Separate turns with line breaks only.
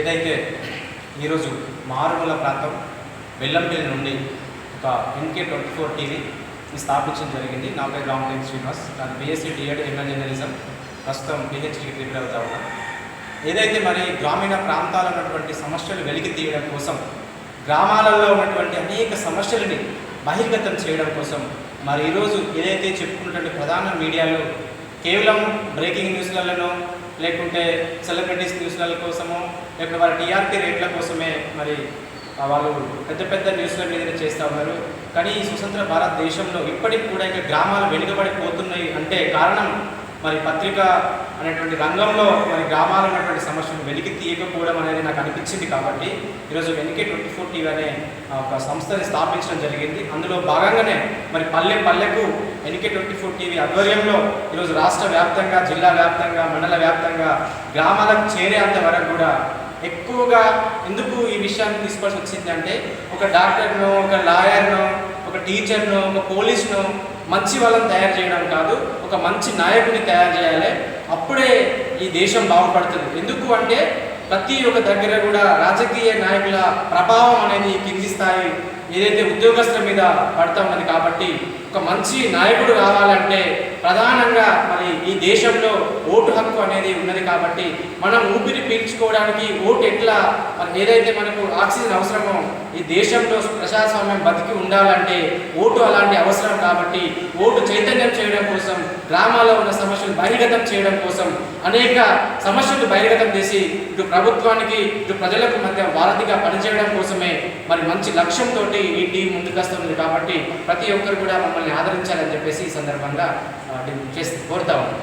ఏదైతే ఈరోజు మారుమూల ప్రాంతం వెల్లంపల్లి నుండి ఒక ఎన్కే ట్వంటీ ఫోర్ టీవీ స్థాపించడం జరిగింది. నా పేరు రామలింగ శ్రీనివాస్. నాకు బీఎస్సీ డిఎడ్ ఎంఎల్ జర్నలిజం ప్రస్తుతం పిహెచ్డీకి ప్రిపేర్ అవుతా ఉన్నా. ఏదైతే మరి గ్రామీణ ప్రాంతాల ఉన్నటువంటి సమస్యలు వెలికి తీయడం కోసం గ్రామాలలో ఉన్నటువంటి అనేక సమస్యలని బహిర్గతం చేయడం కోసం మరి ఈరోజు ఏదైతే చెప్పుకున్నటువంటి ప్రధాన మీడియాలో కేవలం బ్రేకింగ్ న్యూస్లలో లేకుంటే సెలబ్రిటీస్ న్యూస్ల కోసమో లేకుంటే వాళ్ళ టీఆర్పీ రేట్ల కోసమే మరి వాళ్ళు పెద్ద పెద్ద న్యూస్ల మీద చేస్తూ ఉన్నారు. కానీ ఈ స్వతంత్ర భారతదేశంలో ఇప్పటికి కూడా ఇంకా గ్రామాలు వెనుకబడిపోతున్నాయి అంటే కారణం మరి పత్రిక అనేటువంటి రంగంలో మరి గ్రామాలు ఉన్నటువంటి సమస్యలు వెలికి తీయకపోవడం అనేది నాకు అనిపించింది కాబట్టి ఈరోజు వెనికే ట్వంటీ ఫోర్ టీవీ అనే ఒక సంస్థని స్థాపించడం జరిగింది. అందులో భాగంగానే మరి పల్లె పల్లెకు ఎన్కే ట్వంటీ ఫోర్ టీవీ ఆధ్వర్యంలో ఈరోజు రాష్ట్ర వ్యాప్తంగా జిల్లా వ్యాప్తంగా మండల వ్యాప్తంగా గ్రామాలకు చేరేంత వరకు కూడా ఎక్కువగా ఎందుకు ఈ విషయాన్ని తీసుకోవాల్సి వచ్చిందంటే ఒక డాక్టర్ను ఒక లాయర్ను ఒక టీచర్ను ఒక పోలీస్నో మంచి వాళ్ళని తయారు చేయడం కాదు ఒక మంచి నాయకుని తయారు చేయాలి. అప్పుడే ఈ దేశం బాగుపడుతుంది. ఎందుకు అంటే ప్రతి ఒక్క దగ్గర కూడా రాజకీయ నాయకుల ప్రభావం అనేది కింది స్థాయి ఏదైతే ఉద్యోగస్తుల మీద పడతా ఉన్నది కాబట్టి ఒక మంచి నాయకుడు రావాలంటే ప్రధానంగా మరి ఈ దేశంలో ఓటు హక్కు అనేది ఉన్నది కాబట్టి మనం ఊపిరి పీల్చుకోవడానికి ఓటు ఎట్లా మరి ఏదైతే మనకు ఆక్సిజన్ అవసరమో ఈ దేశంలో ప్రజాస్వామ్యం బతికి ఉండాలంటే ఓటు అలాంటి అవసరం కాబట్టి ఓటు చైతన్యం చేయడం కోసం గ్రామాల్లో ఉన్న సమస్యలు బహిర్గతం చేయడం కోసం అనేక సమస్యలు బహిర్గతం చేసి ఇటు ప్రభుత్వానికి ఇటు ప్రజలకు మధ్య వారధిగా పనిచేయడం కోసమే మరి మంచి లక్ష్యంతో ఈ టీం ముందుకొస్తుంది కాబట్టి ప్రతి ఒక్కరు కూడా మమ్మల్ని ఆదరించాలని చెప్పేసి ఈ సందర్భంగా చేసి కోరుతా ఉన్నాం.